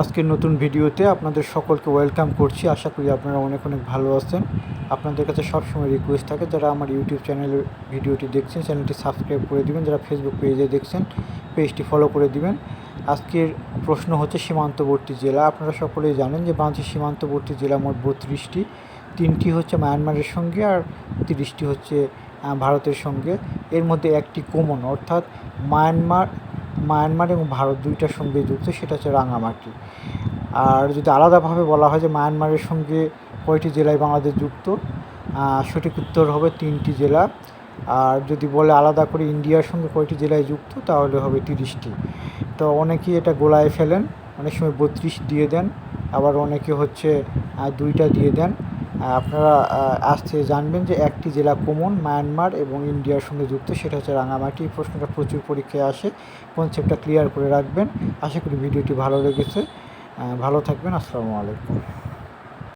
আজকের নতুন ভিডিওতে আপনাদের সকলকে ওয়েলকাম করছি। আশা করি আপনারা অনেক অনেক ভালো আছেন। আপনাদের কাছে সবসময় রিকোয়েস্ট থাকে, যারা আমার ইউটিউব চ্যানেলের ভিডিওটি দেখছেন চ্যানেলটি সাবস্ক্রাইব করে দিবেন, যারা ফেসবুক পেজে দেখছেন পেজটি ফলো করে দিবেন। আজকের প্রশ্ন হচ্ছে সীমান্তবর্তী জেলা। আপনারা সকলেই জানেন যে বাংলাদেশের সীমান্তবর্তী জেলা মোট বত্রিশটি। তিনটি হচ্ছে মায়ানমারের সঙ্গে আর তিরিশটি হচ্ছে ভারতের সঙ্গে। এর মধ্যে একটি কমন অর্থাৎ মায়ানমার মায়ানমার এবং ভারত দুইটার সঙ্গে যুক্ত, সেটা হচ্ছে রাঙামাটি। আর যদি আলাদাভাবে বলা হয় যে মায়ানমারের সঙ্গে কয়টি জেলায় বাংলাদেশ যুক্ত সঠিক উত্তর হবে তিনটি জেলা। আর যদি বলে আলাদা করে ইন্ডিয়ার সঙ্গে কয়টি জেলায় যুক্ত, তাহলে হবে তিরিশটি। তো অনেকেই এটা গোলায় ফেলেন, অনেক সময় বত্রিশ দিয়ে দেন, আবার অনেকে হচ্ছে দুইটা দিয়ে দেন। আপনারা আসতে জানবেন যে একটি জেলা কমন, মায়ানমার এবং ইন্ডিয়ার সঙ্গে যুক্ত, সেটা হচ্ছে রাঙামাটি। প্রশ্নটা প্রচুর পরীক্ষায় আসে কনসেপ্টটা ক্লিয়ার করে রাখবেন। আশা করি ভিডিওটি ভালো লেগেছে। ভালো থাকবেন, আসসালামু আলাইকুম।